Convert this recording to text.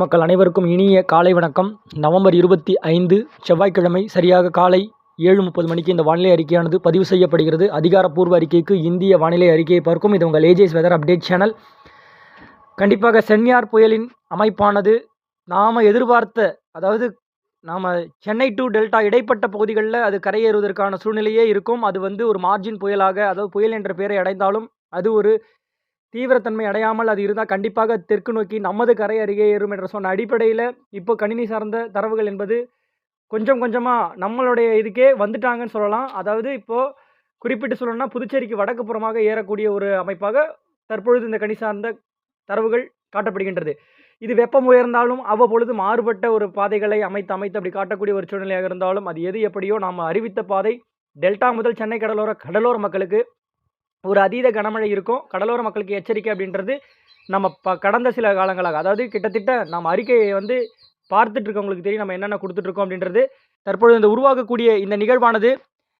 மக்கள் அனைவருக்கும் இனிய காலை வணக்கம். நவம்பர் இருபத்தி ஐந்து செவ்வாய்க்கிழமை சரியாக காலை ஏழு முப்பது மணிக்கு இந்த வானிலை அறிக்கையானது பதிவு செய்யப்படுகிறது. அதிகாரப்பூர்வ அறிக்கைக்கு இந்திய வானிலை அறிக்கையை பார்க்கும். இது உங்கள் ஏஜேஸ் வெதர் அப்டேட் சேனல். கண்டிப்பாக சென்யார் புயலின் அமைப்பானது நாம் எதிர்பார்த்த அதாவது நாம் சென்னை டு டெல்டா இடைப்பட்ட பகுதிகளில் அது கரையேறுவதற்கான சூழ்நிலையே இருக்கும். அது வந்து ஒரு மார்ஜின் புயலாக அதாவது புயல் என்ற பெயரை அடைந்தாலும் அது ஒரு தீவிரத்தன்மை அடையாமல் அது இருந்தால் கண்டிப்பாக தெற்கு நோக்கி நமது கரை அருகே ஏறும் என்ற சொன்ன அடிப்படையில் இப்போ கணினி சார்ந்த தரவுகள் என்பது கொஞ்சம் கொஞ்சமாக நம்மளுடைய இதுக்கே வந்துட்டாங்கன்னு சொல்லலாம். அதாவது இப்போது குறிப்பிட்டு சொல்லணும்னா புதுச்சேரிக்கு வடக்கு புறமாக ஏறக்கூடிய ஒரு அமைப்பாக தற்பொழுது இந்த கணி சார்ந்த தரவுகள் காட்டப்படுகின்றது. இது வெப்பம் உயர்ந்தாலும் அவ்வப்பொழுது மாறுபட்ட ஒரு பாதைகளை அமைத்து அமைத்து அப்படி காட்டக்கூடிய ஒரு சூழ்நிலையாக இருந்தாலும் அது எது எப்படியோ நாம் அறிவித்த பாதை டெல்டா முதல் சென்னை கடலோர கடலோர மக்களுக்கு ஒரு அதீத கனமழை இருக்கும். கடலோர மக்களுக்கு எச்சரிக்கை அப்படின்றது நம்ம ப கடந்த சில காலங்களாக அதாவது கிட்டத்தட்ட நம்ம அறிக்கையை வந்து பார்த்துட்ருக்கவங்களுக்கு தெரியும் நம்ம என்னென்ன கொடுத்துட்ருக்கோம் அப்படின்றது தற்பொழுது இந்த உருவாகக்கூடிய இந்த நிகழ்வானது